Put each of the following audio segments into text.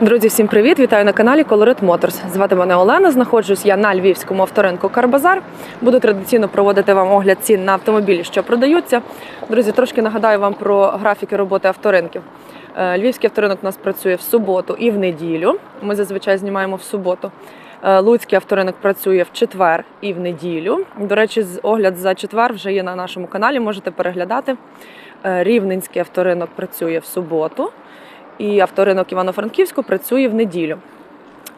Друзі, всім привіт! Вітаю на каналі Colorit Motors. Звати мене Олена. Знаходжусь я на львівському авторинку Карбазар. Буду традиційно проводити вам огляд цін на автомобілі, що продаються. Друзі, трошки нагадаю вам про графіки роботи авторинків. Е, Львівський авторинок у нас працює в суботу і в неділю. Ми зазвичай знімаємо в суботу. Е, Луцький авторинок працює в четвер і в неділю. До речі, огляд за четвер вже є на нашому каналі. Можете переглядати. Е, Рівненський авторинок працює в суботу і авторинок Івано-Франківську працює в неділю.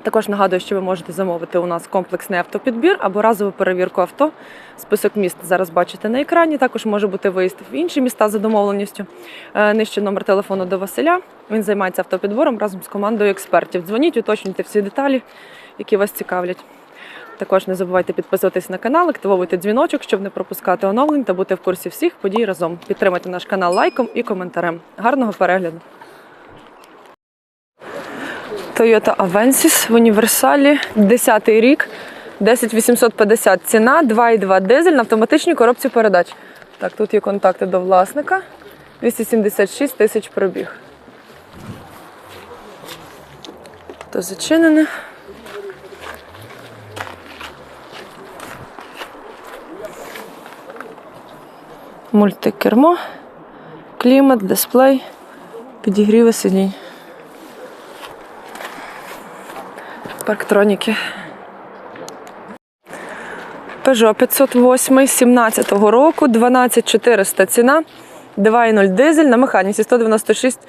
Також нагадую, що ви можете замовити у нас комплексний автопідбір або разову перевірку авто. Список міст зараз бачите на екрані. Також може бути виїзд в інші міста за домовленістю. Е, Нижче номер телефону до Василя. Він займається автопідбором разом з командою експертів. Дзвоніть, уточнюйте всі деталі, які вас цікавлять. Також не забувайте підписуватись на канал, активовуйте дзвіночок, щоб не пропускати оновлень та бути в курсі всіх подій разом. Підтримайте наш канал лайком і коментарем. Гарного перегляду! Toyota Avensis в універсалі, 10 рік, 10850 ціна, 2,2 дизель на автоматичній коробці передач. Так, тут є контакти до власника. 276 тисяч пробіг. То зачинене. Мультикермо, клімат, дисплей, підігріви сидінь. Парктроніки. Peugeot 508 17 року, 12400 ціна, 2,0 дизель на механіці 196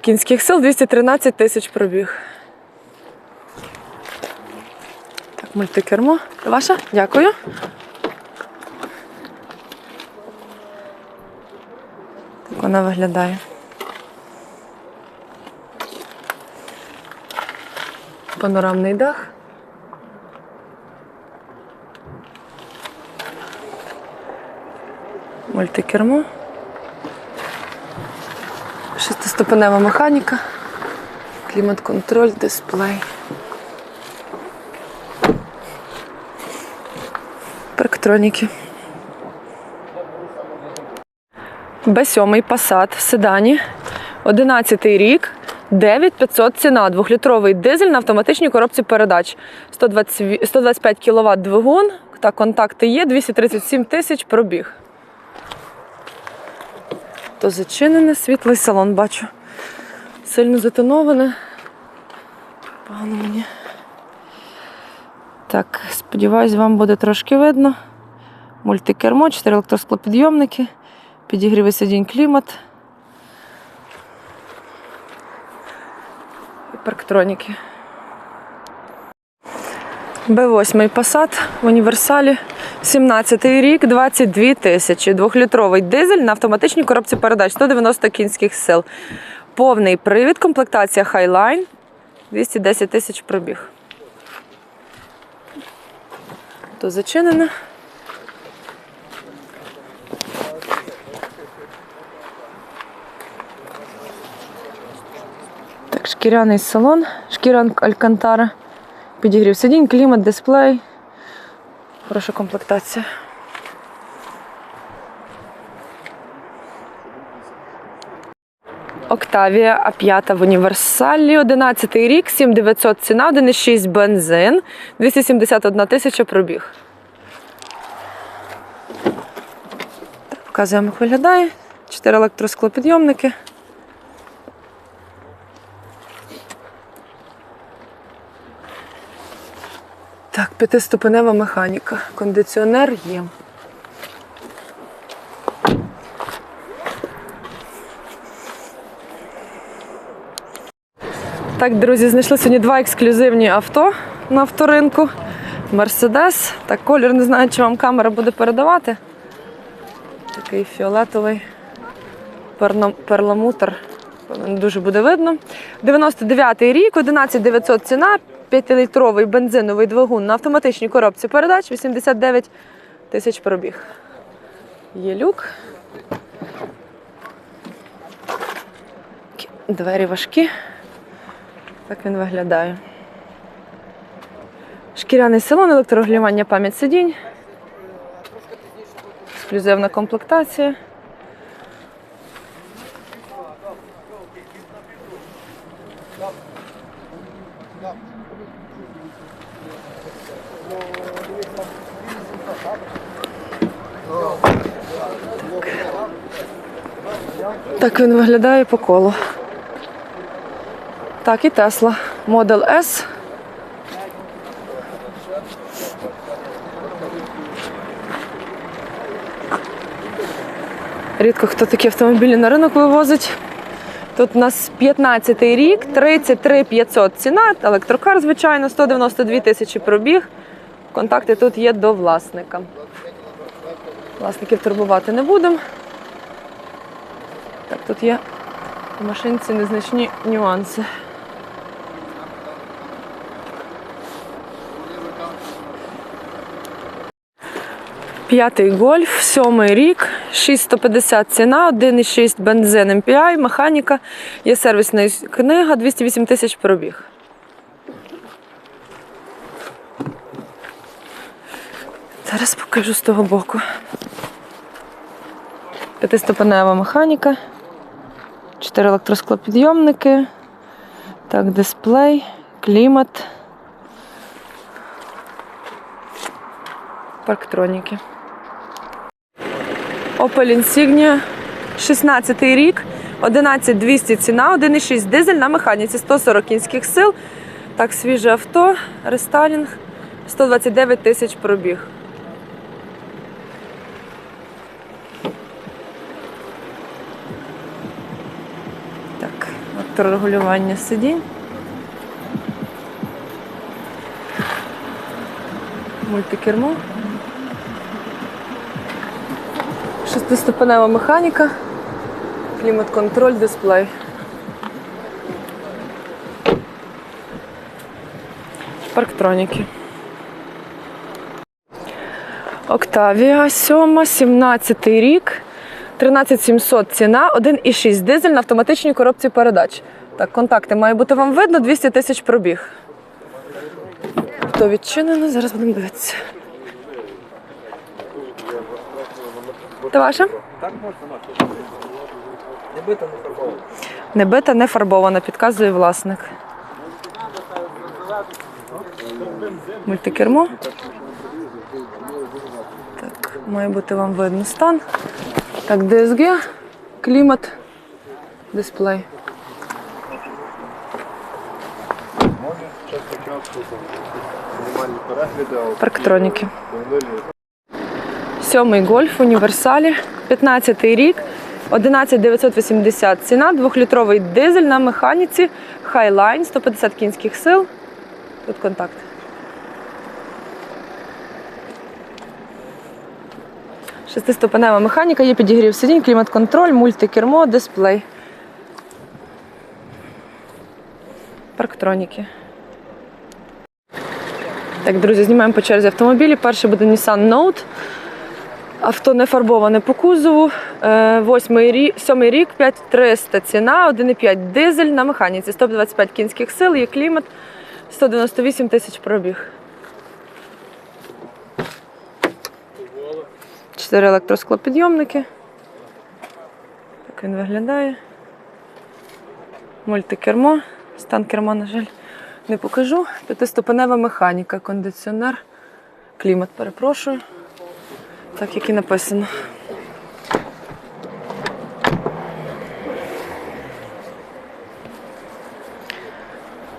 кінських сил, 213 тисяч пробіг. Так, мультикермо. Ваша? Дякую. Так вона виглядає. Панорамний дах. Мультикермо. Шестиступенева механіка. Клімат-контроль, дисплей. Парктроніки. Б7 Passat седані. 11 рік. 9500 ціна. Двохлітровий дизель на автоматичній коробці передач. 120, 125 кВт двигун. Та контакти є. 237 тисяч пробіг. То зачинене, світлий салон бачу. Сильно затоноване. Погано мені. Так, сподіваюсь, вам буде трошки видно. Мультикермо, 4 електросклопідйомники, підігріви сидінь клімат. Парктроніки. Б8 Passat в універсалі. 17-й рік, 22 тисячі. Двохлітровий дизель на автоматичній коробці передач 190 кінських сил. Повний привід, комплектація Highline. 210 тисяч пробіг. То зачинене. Так, шкіряний салон, шкіра Алькантара. Підігрів сидінь, клімат, дисплей. Хороша комплектація. Октавія А5 в універсалі, 11 рік, 7900 ціна, 1,6 бензин, 271 тисяча пробіг. Так, показуємо, як виглядає. 4 електросклопідйомники. Так, п'ятиступенева механіка. Кондиціонер є. Так, друзі, знайшли сьогодні два ексклюзивні авто на авторинку. Мерседес. Так, колір не знаю, чи вам камера буде передавати. Такий фіолетовий перламутр. Дуже буде видно. 99-й рік, 11900 ціна, 5-літровий бензиновий двигун на автоматичній коробці передач, 89 тисяч пробіг. Є люк. Двері важкі. Так він виглядає. Шкіряний салон, електрорегулювання пам'ять сидінь. Ексклюзивна комплектація. Так він виглядає по колу. Так, і Тесла. Model S. Рідко хто такі автомобілі на ринок вивозить. Тут у нас 15 рік, 33 500 ціна, електрокар, звичайно, 192 тисячі пробіг. Контакти тут є до власника. Власників турбувати не будемо. Так, тут є в машинці незначні нюанси. П'ятий гольф, сьомий рік, 6150 ціна, 1,6 бензин MPI, механіка, є сервісна книга, 208 тисяч пробіг. Зараз покажу з того боку. П'ятиступенева механіка, чотири електросклопідйомники, так, дисплей, клімат, парктроніки. Opel Insignia, 16 рік, 11200 ціна, 1,6 дизель на механіці, 140 кінських сил. Так, свіже авто, рестайлінг, 129 тисяч пробіг. Так, електрорегулювання сидінь. Мультикермо. Шестиступенева механіка, клімат-контроль, дисплей. Парктроніки. Октавія 7, 17 рік, 13700 ціна, 1,6 дизель на автоматичній коробці передач. Так, контакти має бути вам видно, 200 тисяч пробіг. То відчинено, зараз будемо дивитися. Це ваша? Не бита, не фарбована. Не бита, не фарбована, підказує власник. Мультикермо. Так, має бути вам видно стан. Так, DSG, клімат, дисплей. Парктроніки. Сьомий гольф, універсалі, 15 рік, 11980 ціна, двохлітровий дизель на механіці, Highline, 150 кінських сил. Тут контакт. Шестиступенева механіка, є підігрів сидінь, клімат-контроль, мультикермо, дисплей. Парктроніки. Так, друзі, знімаємо по черзі автомобілі. Перший буде Nissan Note. Авто не фарбоване по кузову. Е, Восьмий рік, сьомий рік, 5300 ціна, 1,5 дизель на механіці, 125 кінських сил, є клімат, 198 тисяч пробіг. Чотири електросклопідйомники. Так він виглядає. Мультикермо. Стан керма, на жаль, не покажу. П'ятиступенева механіка, кондиціонер, клімат, перепрошую. Так, як і написано.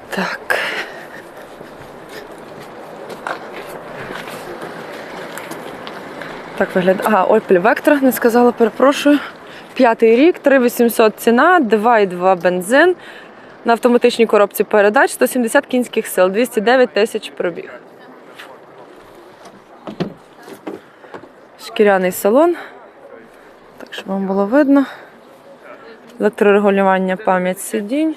Так. Так виглядає. Ага, Opel Vectra, не сказала, перепрошую. П'ятий рік, 3800 ціна, 2,2 бензин. На автоматичній коробці передач 170 кінських сил, 209 тисяч пробіг. Шкіряний салон. Так, щоб вам було видно. Електрорегулювання пам'ять сидінь.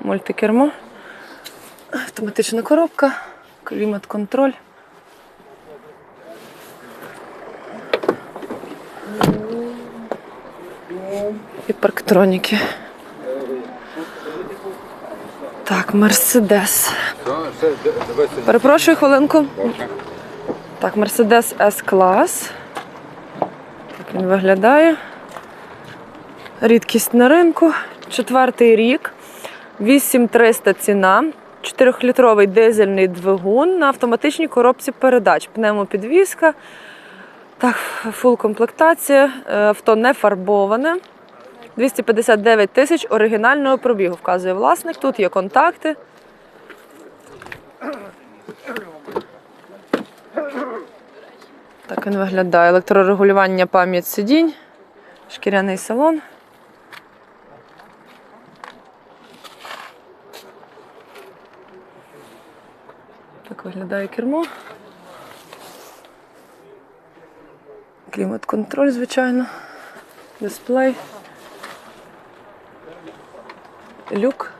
Мультикермо. Автоматична коробка, клімат-контроль. І парктроніки. Так, Мерседес. Перепрошую хвилинку. Так, Мерседес S-клас. Так він виглядає. Рідкість на ринку. Четвертий рік. 8300 ціна. 4-літровий дизельний двигун на автоматичній коробці передач. Пневмопідвізка. Так, фул комплектація, е, авто не фарбоване. 259 тисяч оригінального пробігу, вказує власник. Тут є контакти. Так він виглядає. Електрорегулювання пам'ять сидінь, шкіряний салон. Так виглядає кермо. Клімат-контроль, звичайно. Дисплей. Люк.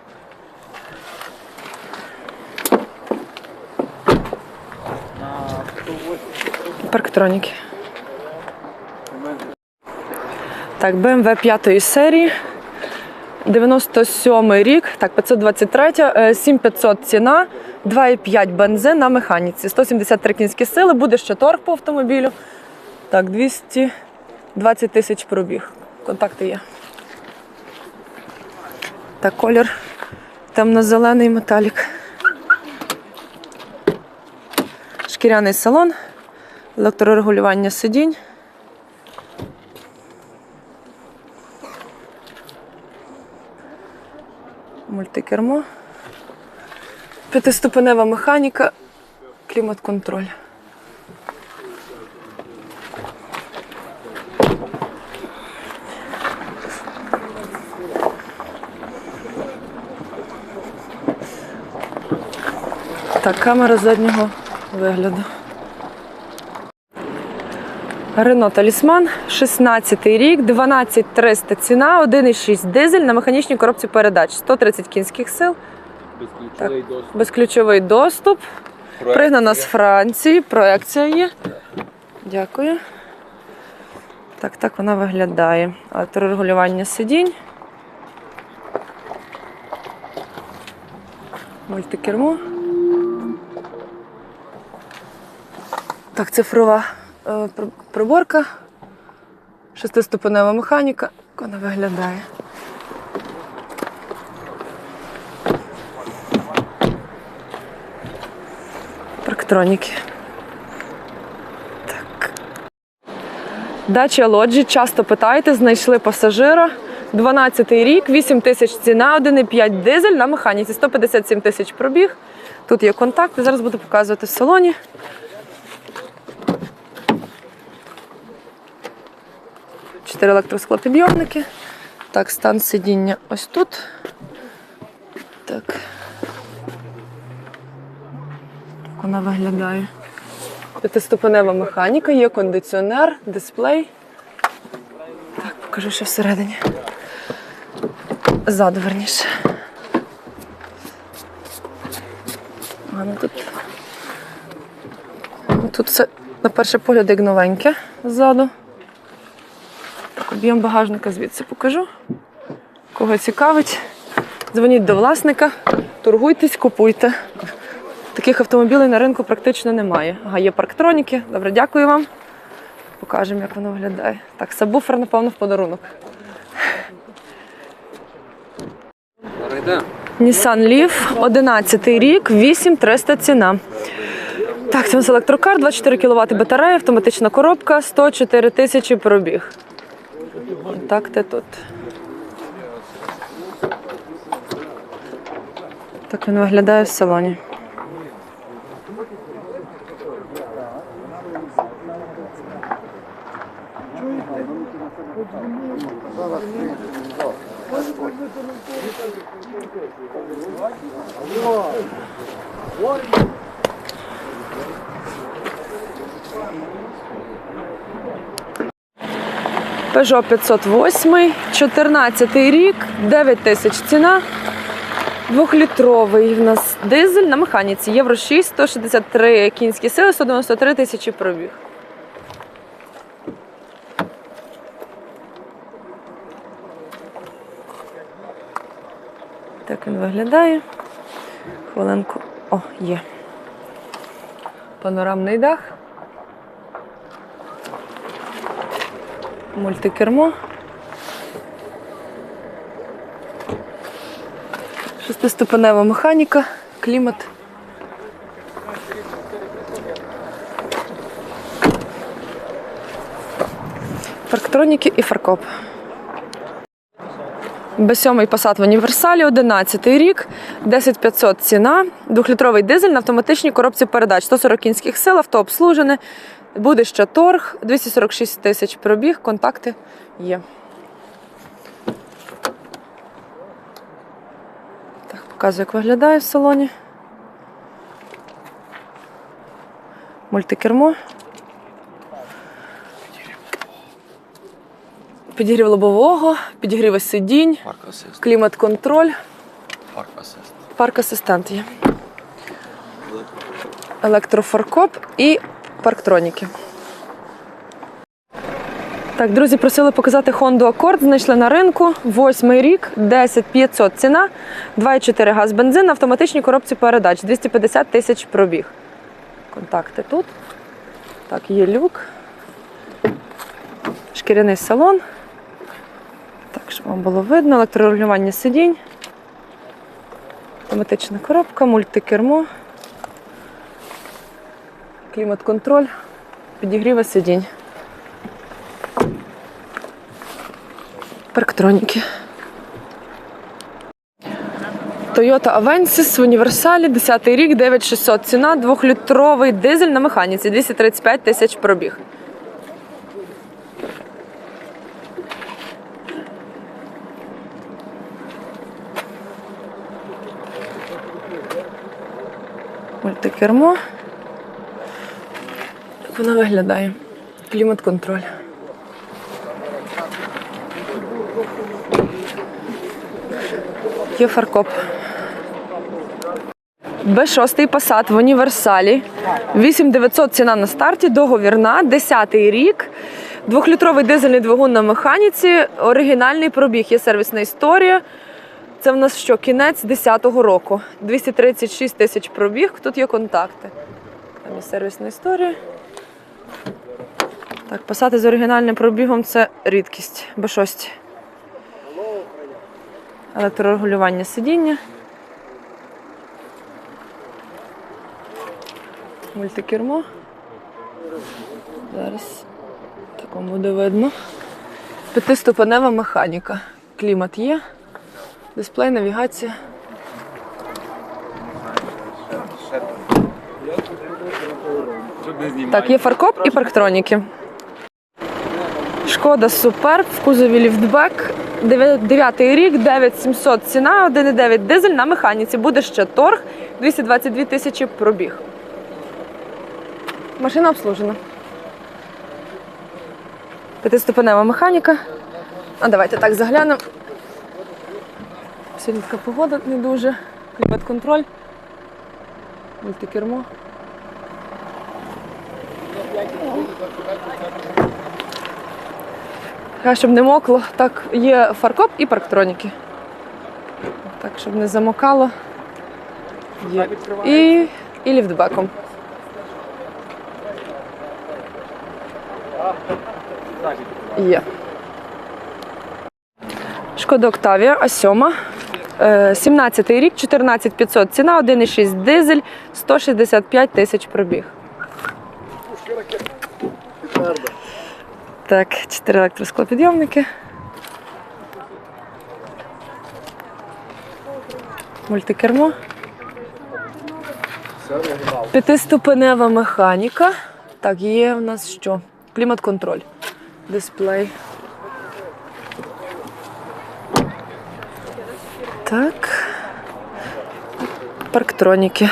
Парктроніки. Так, BMW 5 серії. 97 рік, так, 523, е, 7500 ціна, 2,5 бензин на механіці, 173 кінські сили, буде ще торг по автомобілю. Так, 220 тисяч пробіг. Контакти є. Так, колір темно-зелений металік. Шкіряний салон, електрорегулювання сидінь. Мультикермо. П'ятиступенева механіка, клімат-контроль. Так, камера заднього вигляду. Рено Талісман, 16 й рік, 12300 ціна, 1,6 дизель на механічній коробці передач, 130 кінських сил, Безключовий доступ. безключовий доступ. Пригнана з Франції, проекція є. Дякую. Так, так вона виглядає. Електрорегулювання сидінь. Мультикермо. Так, цифрова е, приборка. Шестиступенева механіка. Вона виглядає. Парктроніки. Так. Дача лоджі. Часто питаєте, знайшли пасажира. 12 й рік, 8 тисяч ціна, 1,5 дизель на механіці, 157 тисяч пробіг. Тут є контакти, зараз буду показувати в салоні. Чотири електросклопідйомники. Так, стан сидіння ось тут. Так. Вона виглядає. П'ятиступенева механіка, є кондиціонер, дисплей. Так, покажу, що всередині. Ззаду верніше. Ну тут. Тут все на перший погляд як новеньке ззаду. Так, об'єм багажника звідси покажу. Кого цікавить, дзвоніть до власника, торгуйтесь, купуйте. Таких автомобілей на ринку практично немає. Ага, є парктроніки. Добре, дякую вам. Покажемо, як воно виглядає. Так, сабвуфер, напевно, в подарунок. Nissan Leaf, 11 рік, 8300 ціна. Так, це у нас електрокар, 24 кВт батарея, автоматична коробка, 104 тисячі пробіг. Так, те тут. Так він виглядає в салоні. Peugeot 508, 14 рік, 9 тисяч ціна. Двохлітровий в нас дизель на механіці. Євро 6, 163 кінські сили, 193 тисячі пробіг. Так він виглядає. Хвилинку. О, є. Панорамний дах. Мультикермо. Шестиступенева механіка, клімат. Парктроніки і фаркоп. Б7 Passat в універсалі, 11 рік, 10500 ціна, двохлітровий дизель на автоматичній коробці передач, 140 кінських сил, авто обслужене, буде ще торг, 246 тисяч пробіг, контакти є. Так, показую, як виглядає в салоні. Мультикермо. Підігрів лобового, підігрів сидінь, клімат-контроль, Парк асист. парк-асистент є. Електрофаркоп і парктроніки. Так, друзі, просили показати Honda Accord. Знайшли на ринку. Восьмий рік, 10500 ціна, 2,4 газ бензин на автоматичній коробці передач, 250 тисяч пробіг. Контакти тут. Так, є люк. Шкіряний салон. Так, щоб вам було видно, електрорегулювання сидінь. Автоматична коробка, мультикермо, клімат-контроль, підігріва сидінь. Парктроніки. Toyota Avensis в універсалі, 10 рік, 9600 ціна, 2-літровий дизель на механіці, 235 тисяч пробіг. Мультикермо. Як вона виглядає? Клімат-контроль. Є фаркоп. Б6 Passat в універсалі. 8900 ціна на старті, договірна, 10 рік. Двохлітровий дизельний двигун на механіці, оригінальний пробіг, є сервісна історія. Це в нас що, кінець 10-го року. 236 тисяч пробіг, тут є контакти. Там є сервісна історія. Так, писати з оригінальним пробігом це рідкість. Б6. Електрорегулювання сидіння. Мультикермо. Зараз так вам буде видно. П'ятиступенева механіка. Клімат є. Дисплей, навігація. Так, є фаркоп і парктроніки. Шкода Суперб в кузові ліфтбек. 9 рік, 9700 ціна, 1,9 дизель на механіці. Буде ще торг, 222 тисячі пробіг. Машина обслужена. П'ятиступенева механіка. А давайте так заглянемо. Сьогодні така погода не дуже. Клімат-контроль. Мультикермо. А, щоб не мокло, так, є фаркоп і парктроніки. Так, щоб не замокало. Є. І, і ліфтбеком. Є. Шкода Октавія, А7. 17 рік, 14500 ціна, 1,6 дизель, 165 тисяч пробіг. Так, 4 електросклопідйомники. Мультикермо. П'ятиступенева механіка. Так, є в нас що? Клімат-контроль. Дисплей. Так. Парктроніки.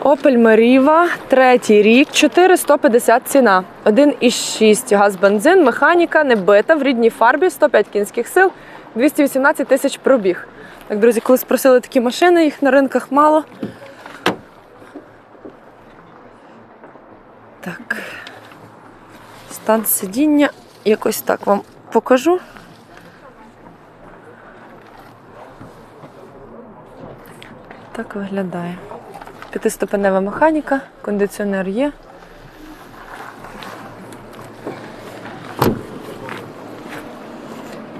Opel Meriva, третій рік, 4150 ціна. 1,6 газ бензин, механіка, не бита, в рідній фарбі, 105 кінських сил, 218 тисяч пробіг. Так, друзі, коли спросили такі машини, їх на ринках мало. Так. Стан сидіння. Якось так вам покажу. Так виглядає. П'ятиступенева механіка, кондиціонер є.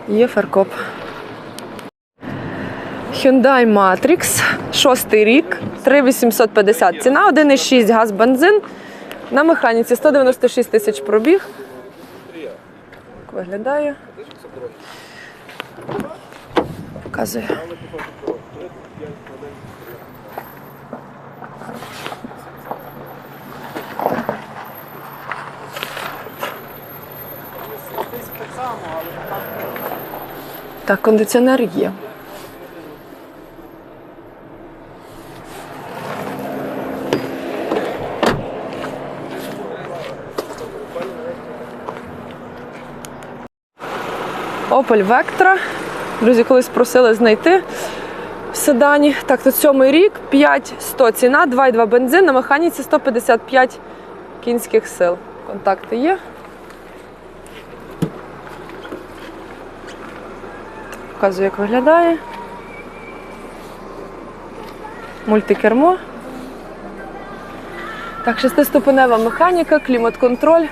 Є фаркоп. Hyundai Matrix, шостий рік, 3850 ціна, 1,6 газ бензин. На механіці 196 тисяч пробіг. Так виглядає. Показує. Так, кондиціонер є. Opel Vectra. Друзі, колись просили знайти в седані. Так, тут сьомий рік, 5100 ціна, 2,2 бензин, на механіці 155 кінських сил. Контакти є. Показую, як виглядає. Мультикермо. Так, шестиступенева механіка, клімат-контроль.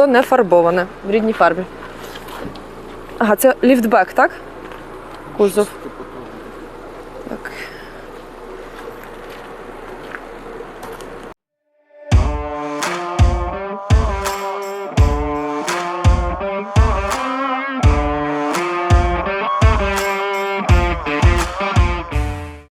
Авто не фарбоване в рідній фарбі. Ага, це ліфтбек, так? Кузов.